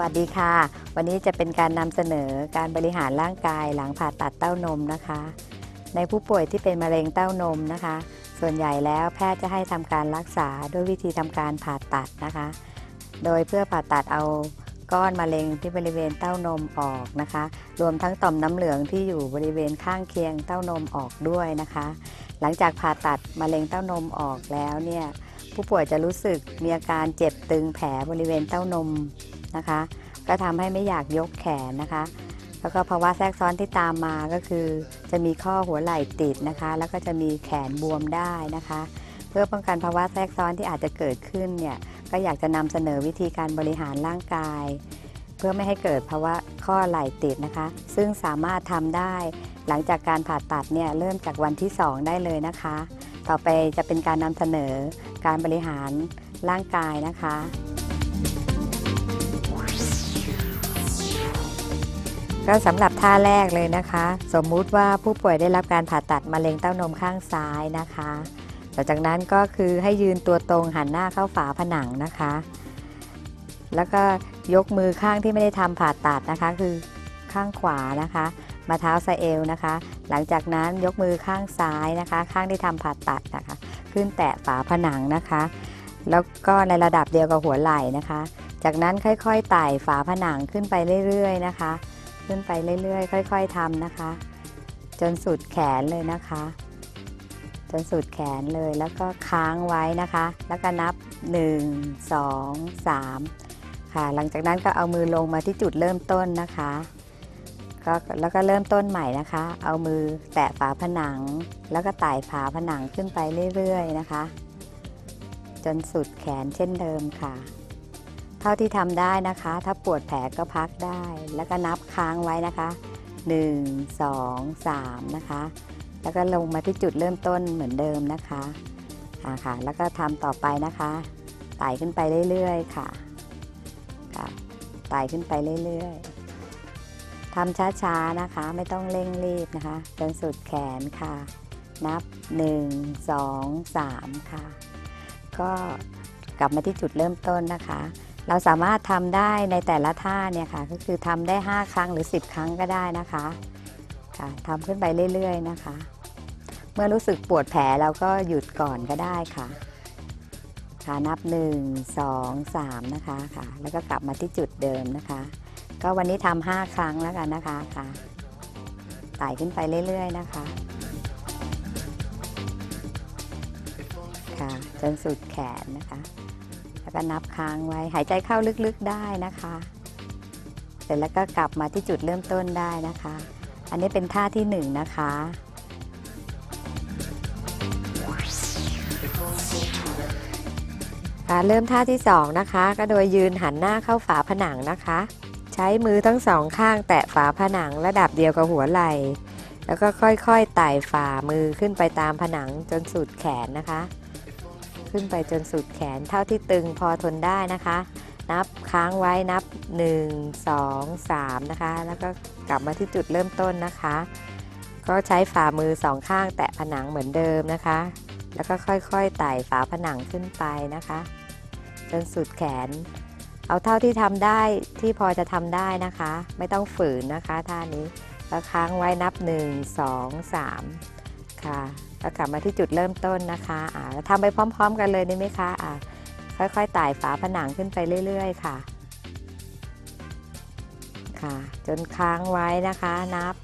วัสดีค่ะ วันนี้จะเป็นการนำเสนอการบริหารร่างกายหลังผ่าตัดเต้านมนะคะ ในผู้ป่วยที่เป็นมะเร็งเต้านมนะคะ ส่วนใหญ่แล้วแพทย์จะให้ทำการรักษาด้วยวิธีทำการผ่าตัดนะคะ โดยเพื่อผ่าตัดเอาก้อนมะเร็งที่บริเวณเต้านมออกนะคะ รวมทั้งต่อมน้ำเหลืองที่อยู่บริเวณข้างเคียงเต้านมออกด้วยนะคะ หลังจากผ่าตัดมะเร็งเต้านมออกแล้วเนี่ยผู้ป่วยจะรู้สึกมีอาการเจ็บตึงแผลบริเวณเต้านม นะคะ ก็ทำให้ไม่อยากยกแขนนะคะ แล้วก็ภาวะแทรกซ้อนที่ตามมาก็คือ จะมีข้อหัวไหล่ติดนะคะ แล้วก็จะมีแขนบวมได้นะคะ เพื่อป้องกันภาวะแทรกซ้อนที่อาจจะเกิดขึ้นเนี่ยก็อยากจะนำเสนอวิธีการบริหารร่างกาย เพื่อไม่ให้เกิดภาวะข้อไหล่ติดนะคะ ซึ่งสามารถทำได้หลังจากการผ่าตัดเนี่ยเริ่มจากวันที่ 2 ได้เลยนะคะ ต่อไปจะเป็นการนำเสนอการบริหารร่างกายนะคะ ก็สำหรับท่าแรกเลยนะคะ สมมุติว่าผู้ป่วยได้รับการผ่าตัดมะเร็งเต้านมข้างซ้ายนะคะหลังจากนั้นก็คือให้ยืนตัวตรงหันหน้าเข้าฝาผนังนะคะ แล้วก็ยกมือข้างที่ไม่ได้ทำผ่าตัดนะคะ คือข้างขวานะคะ มาเท้าสะเอวนะคะ หลังจากนั้นยกมือข้างซ้ายนะคะ ข้างที่ทำผ่าตัดนะคะ ขึ้นแตะฝาผนังนะคะ แล้วก็ในระดับเดียวกับหัวไหล่นะคะ จากนั้นค่อยๆไต่ฝาผนังขึ้นไปเรื่อยๆนะคะ ขึ้นไปเรื่อยๆ ค่อย ๆทำนะคะ จนสุดแขนเลยนะคะ จนสุดแขนเลยแล้วก็ค้างไว้นะคะ แล้วก็นับ 1 2 3 ค่ะ หลังจากนั้นก็เอามือลงมาที่จุดเริ่มต้นนะคะก็แล้วก็เริ่มต้นใหม่นะคะ เอามือแตะฝาผนัง แล้วก็ไต่ฝาผนังขึ้นไปเรื่อยๆนะคะ จนสุดแขนเช่นเดิมค่ะ เท่าที่ทำได้นะคะ ถ้าปวดแผลก็พักได้ แล้วก็นับค้างไว้นะคะ 1 2 3 นะคะ แล้วก็ลงมาที่จุดเริ่มต้นเหมือนเดิมนะคะอ่าค่ะ แล้วก็ทำต่อไปนะคะไต่ขึ้นไปเรื่อยๆค่ะค่ะไต่ขึ้นไปเรื่อยๆทำช้าๆนะคะ ไม่ต้องเร่งรีบนะคะจนสุดแขนค่ะ นับ 1 2 3 ค่ะ ก็กลับมาที่จุดเริ่มต้นนะคะ เราสามารถทำได้ในแต่ละท่าเนี่ยค่ะ ก็คือทำได้ 5 ครั้งหรือ 10 ครั้งก็ได้นะคะค่ะทำขึ้นไปเรื่อย ๆ นะคะ เมื่อรู้สึกปวดแผลเราก็หยุดก่อนก็ได้ค่ะ ค่ะนับ 1 2 3 นะคะค่ะ แล้วก็กลับมาที่จุดเดิมนะคะ ก็วันนี้ทำ5ครั้งแล้วกันนะคะค่ะไต่ขึ้นไปเรื่อย ๆ นะคะ ค่ะจนสุดแขนนะคะ แล้วก็นับค้างไว้ หายใจเข้าลึกๆได้นะคะ เสร็จแล้วก็กลับมาที่จุดเริ่มต้นได้นะคะ อันนี้เป็นท่าที่หนึ่งนะคะค่ะเริ่มท่าที่สองนะคะ ก็โดยยืนหันหน้าเข้าฝาผนังนะคะ ใช้มือทั้งสองข้างแตะฝาผนังระดับเดียวกับหัวไหล่ แล้วก็ค่อยๆไต่ฝ่ามือขึ้นไปตามผนังจนสุดแขนนะคะ ขึ้นไปจนสุดแขนเท่าที่ตึงพอทนได้นะคะ นับค้างไว้นับ 1 2 3 นะคะ แล้วก็กลับมาที่จุดเริ่มต้นนะคะ ก็ใช้ฝ่ามือสองข้างแตะผนังเหมือนเดิมนะคะ แล้วก็ค่อยๆไต่ฝาผนังขึ้นไปนะคะ จนสุดแขน เอาเท่าที่ทำได้ที่พอจะทำได้นะคะ ไม่ต้องฝืนนะคะท่านี้แล้วค้างไว้นับ 1 2 3 ค่ะแล้วกลับมาที่จุดเริ่มต้นนะคะอ่าทำไปพร้อม ๆ กันเลยได้ไหมคะอ่าค่อยๆไต่ฝาผนังขึ้นไปเรื่อย ๆ ค่ะ ค่ะ จนค้างไว้นะคะนับ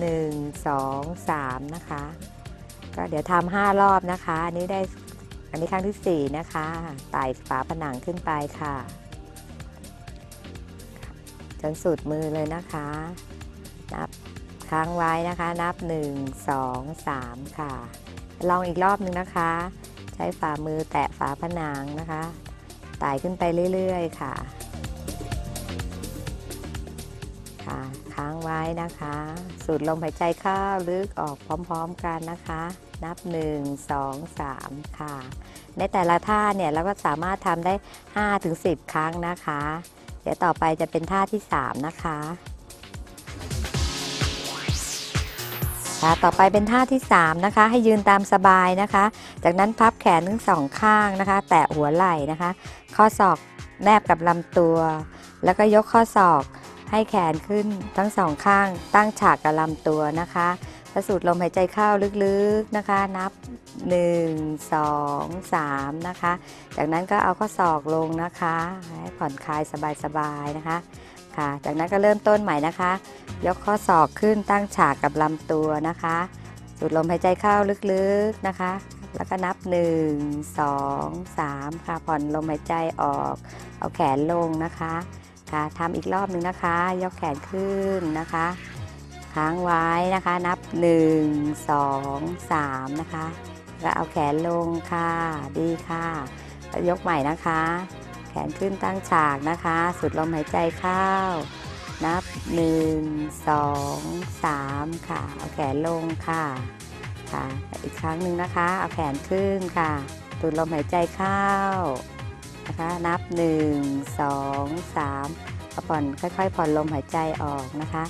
1 2 3 นะคะ ก็เดี๋ยวทำห้ารอบนะคะ อันนี้ได้อันนี้ครั้งที่ 4 นะคะไต่ฝาผนังขึ้นไปค่ะ จนสุดมือเลยนะคะ นับ ค้างไว้นะคะ นับ 1 2 3 ค่ะ ลองอีกรอบหนึ่งนะคะ ใช้ฝ่ามือแตะฝาผนังนะคะไต่ขึ้นไปเรื่อย ๆ ค่ะ ค่ะ ค้างไว้นะคะ สูดลมหายใจเข้าลึกออกพร้อมๆกันนะคะ นับ 1 2 3 ค่ะ ในแต่ละท่าเนี่ยเราก็สามารถทำได้ 5-10 ครั้งนะคะ เดี๋ยวต่อไปจะเป็นท่าที่ 3 นะคะ ค่ะต่อไปเป็นท่าที่ 3 นะคะ ให้ยืนตามสบายนะคะ จากนั้นพับแขนทั้งสองข้างนะคะ แตะหัวไหล่นะคะ ข้อศอกแนบกับลำตัว แล้วก็ยกข้อศอกให้แขนขึ้นทั้งสองข้าง ตั้งฉากกับลำตัวนะคะแล้วสูดลมหายใจเข้าลึกๆนะคะ นับ 1 2 3 นะคะ จากนั้นก็เอาข้อศอกลงนะคะ ให้ผ่อนคลายสบายๆนะคะ ค่ะ จากนั้นก็เริ่มต้นใหม่นะคะ ยกข้อศอกขึ้นตั้งฉากกับลำตัวนะคะสูดลมหายใจเข้าลึกๆนะคะ แล้วก็นับ 1 2 3 ค่ะ ผ่อนลมหายใจออก เอาแขนลงนะคะ ค่ะทำอีกรอบหนึ่งนะคะ ยกแขนขึ้นนะคะ ค้างไว้นะคะ นับ 1 2 3 นะคะ แล้วเอาแขนลงค่ะ ดีค่ะแล้วยกใหม่นะคะ นขึ้นตั้งฉากนะคะ สุดลมหายใจเข้า นับ 1 2 3 ค่ะ เอาแขนลงค่ะ ค่ะ อีกครั้งหนึ่งนะคะ เอาแขนขึ้นค่ะสูดลมหายใจเข้า นะคะ นับ 1 2 3ก็ผ่อนค่อยๆ ผ่อนลมหายใจออกนะคะ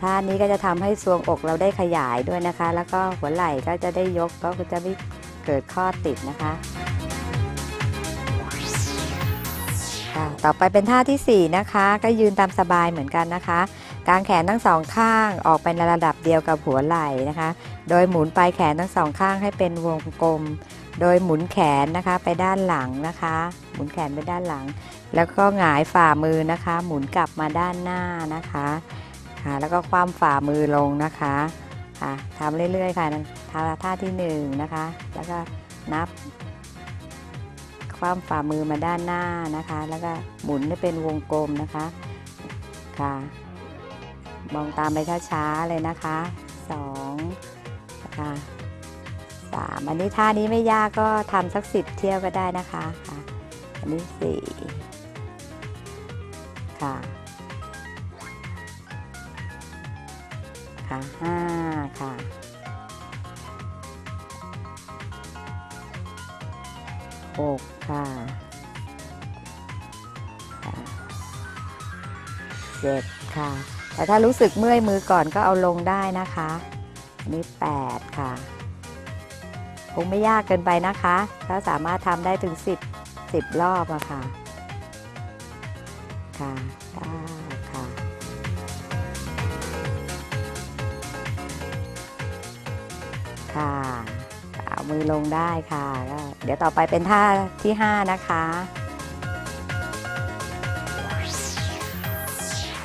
ท่านี้ก็จะทำให้ทรวงอกเราได้ขยายด้วยนะคะ แล้วก็หัวไหล่ก็จะได้ยกก็จะไม่เกิดข้อติดนะคะ ค่ะต่อไปเป็นท่าทีสี่ 4 นะคะ ก็ยืนตามสบายเหมือนกันนะคะกางแขนทั้งสองข้างออกไปในระดับเดียวกับหัวไหล่นะคะ โดยหมุนปลายแขนทั้งสองข้างให้เป็นวงกลม โดยหมุนแขนนะคะไปด้านหลังนะคะ หมุนแขนไปด้านหลัง แล้วก็หงายฝ่ามือนะคะ หมุนกลับมาด้านหน้านะคะค่ะแล้วก็คว่ำฝ่ามือลงนะคะค่ะทำเรื่อยๆค่ะท่าท่าที่หนึ่งนะคะ แล้วก็นับ คว่ำฝ่ามือมาด้านหน้านะคะ แล้วก็หมุนให้เป็นวงกลมนะคะค่ะ มองตามไปช้าๆเลยนะคะสองนะคะสามอันนี้ท่านี้ไม่ยากก็ทำสักสิบเที่ยวก็ได้นะคะค่ะอันนี้สี่ค่ะค่ะห้าค่ะหก ค่ะเจ็ดค่ะ แต่ถ้ารู้สึกเมื่อยมือก่อนก็เอาลงได้นะคะอันนี้แปดค่ะ คงไม่ยากเกินไปนะคะถ้าสามารถทำได้ถึงสิบสิบรอบอะค่ะ ค่ะได้ค่ะค่ะ มือลงได้ค่ะก็เดี๋ยวต่อไปเป็นท่าที่ 5 นะคะ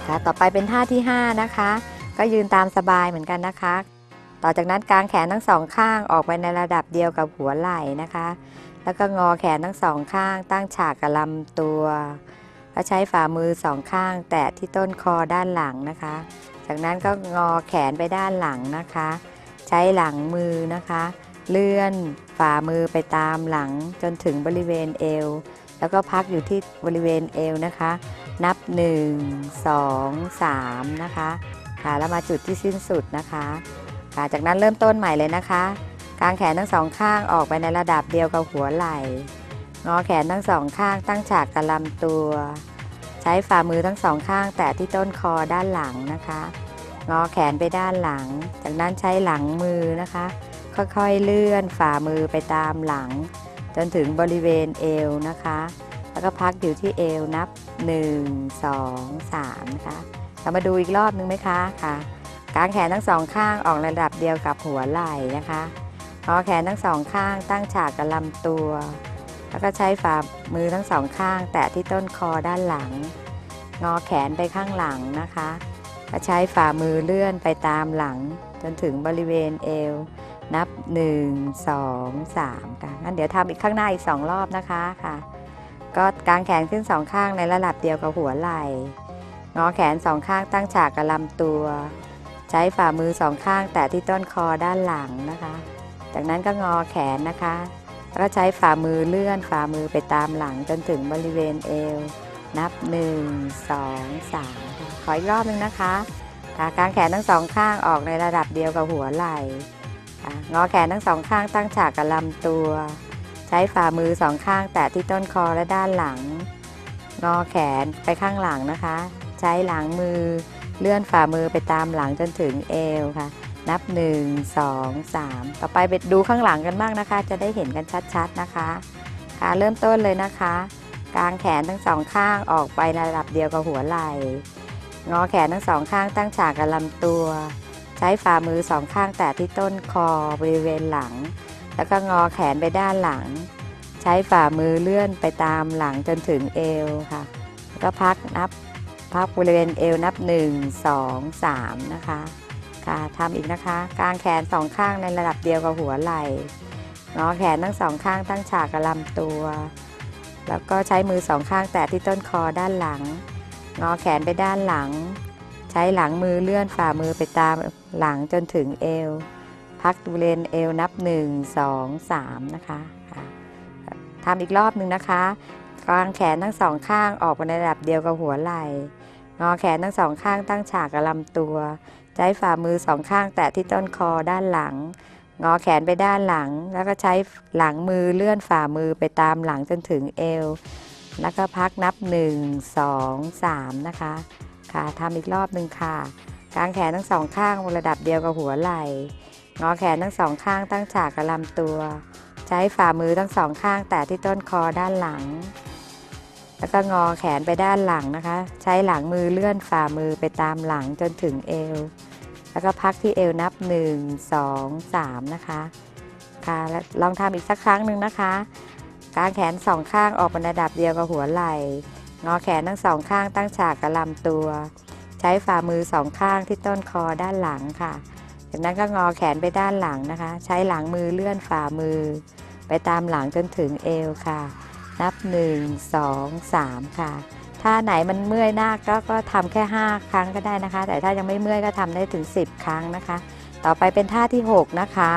ค่ะต่อไปเป็นท่าที่ 5 นะคะ ก็ยืนตามสบายเหมือนกันนะคะ ต่อจากนั้นกางแขนทั้งสองข้างออกไปในระดับเดียวกับหัวไหล่นะคะ แล้วก็งอแขนทั้งสองข้าง ตั้งฉากกับลำตัวแล้วใช้ฝ่ามือสองข้าง แตะที่ต้นคอด้านหลังนะคะ จากนั้นก็งอแขนไปด้านหลังนะคะ ใช้หลังมือนะคะ เลื่อนฝ่ามือไปตามหลังจนถึงบริเวณเอว แล้วก็พักอยู่ที่บริเวณเอวนะคะ นับ 1 2 3 นะคะค่ะแล้วมาจุดที่สิ้นสุดนะคะค่ะจากนั้นเริ่มต้นใหม่เลยนะคะกางแขนทั้งสองข้างออกไปในระดับเดียวกับหัวไหล่ งอแขนทั้งสองข้างตั้งฉากกับลำตัว ใช้ฝ่ามือทั้งสองข้างแตะที่ต้นคอด้านหลังนะคะ งอแขนไปด้านหลัง จากนั้นใช้หลังมือนะคะ ค่อยๆเลื่อนฝ่ามือไปตามหลัง จนถึงบริเวณเอวนะคะ แล้วก็พักอยู่ที่เอวนับ 1 2 3 นะคะเรามาดูอีกรอบนึงไหมคะค่ะกางแขนทั้งสองข้างออกระดับเดียวกับหัวไหล่นะคะงอแขนทั้งสองข้างตั้งฉากกับลำตัว แล้วก็ใช้ฝ่ามือทั้งสองข้าง แตะที่ต้นคอด้านหลัง งอแขนไปข้างหลังนะคะ ก็ใช้ฝ่ามือเลื่อนไปตามหลัง จนถึงบริเวณเอว นับ 1 2 3ค่ะงั้นเดี๋ยวทำอีกข้างหน้าอีก 2 รอบนะคะค่ะ ก็กางแขนขึ้นสองข้างในระดับเดียวกับหัวไหล่งอแขนสองข้างตั้งฉากกับลำตัว ใช้ฝ่ามือสองข้างแตะที่ต้นคอด้านหลังนะคะ จากนั้นก็งอแขนนะคะ แล้วก็ใช้ฝ่ามือเลื่อนฝ่ามือไปตามหลังจนถึงบริเวณเอว นับ 1 2 3 ขออีกรอบหนึงนะคะกางแขนทั้งสองข้างออกในระดับเดียวกับหัวไหล่ งอแขนทั้งสองข้างตั้งฉากกับลำตัว ใช้ฝ่ามือสองข้างแตะที่ต้นคอและด้านหลัง งอแขนไปข้างหลังนะคะ ใช้หลังมือเลื่อนฝ่ามือไปตามหลังจนถึงเอวค่ะ นับ 1 2 3 ต่อไปไปดูข้างหลังกันบ้างนะคะ จะได้เห็นกันชัดๆนะคะค่ะเริ่มต้นเลยนะคะกางแขนทั้งสองข้างออกไปในระดับเดียวกับหัวไหล่ งอแขนทั้งสองข้างตั้งฉากกับลำตัว ช้ฝ่ามือสองข้างแตะที่ต้นคอบริเวณหลัง แล้วก็งอแขนไปด้านหลัง ใช้ฝ่ามือเลื่อนไปตามหลังจนถึงเอวค่ะแล้วก็พักนับพักบริเวณเอวนับ 1 2 3 นะคะค่ะทำอีกนะคะ กางแขนสองข้างในระดับเดียวกับหัวไหล่งอแขนทั้งสองข้างตั้งฉากกับลำตัว แล้วก็ใช้มือสองข้างแตะที่ต้นคอด้านหลัง งอแขนไปด้านหลัง ใช้หลังมือเลื่อนฝ่ามือไปตามหลังจนถึงเอว พักบริเวณเอวนับ 1 2 3นะคะคะทำอีกรอบหนึ่งนะคะกางแขนทั้งสองข้างออกไปในระดับเดียวกับหัวไหล่ งอแขนทั้งสองข้างตั้งฉากกับลำตัว ใช้ฝ่ามือสองข้างแตะที่ต้นคอด้านหลัง งอแขนไปด้านหลัง แล้วก็ใช้หลังมือเลื่อนฝ่ามือไปตามหลังจนถึงเอว แล้วก็พักนับ 1 2 3 นะคะ ค่ะทำอีกรอบหนึ่งค่ะ กางแขนทั้งสองข้างบนระดับเดียวกับหัวไหล่ งอแขนทั้งสองข้างตั้งฉากกับลำตัว ใช้ฝ่ามือทั้งสองข้างแตะที่ต้นคอด้านหลัง แล้วก็งอแขนไปด้านหลังนะคะ ใช้หลังมือเลื่อนฝ่ามือไปตามหลังจนถึงเอว แล้วก็พักที่เอวนับ 1 2 3 นะคะค่ะแล้วลองทำอีกสักครั้งหนึ่งนะคะ กางแขนสองข้างออกเป็นระดับเดียวกับหัวไหล่ งอแขนทั้งสองข้างตั้งฉากกับลำตัว ใช้ฝ่ามือสองข้างที่ต้นคอด้านหลังค่ะ จากนั้นก็งอแขนไปด้านหลังนะคะ ใช้หลังมือเลื่อนฝ่ามือ ไปตามหลังจนถึงเอวค่ะ นับ 1 2 3 ค่ะถ้าไหนมันเมื่อยหน้าก็ก็ทำแค่ 5 ครั้งก็ได้นะคะ แต่ถ้ายังไม่เมื่อยก็ทำได้ถึง 10 ครั้งนะคะ ต่อไปเป็นท่าที่ 6 นะคะ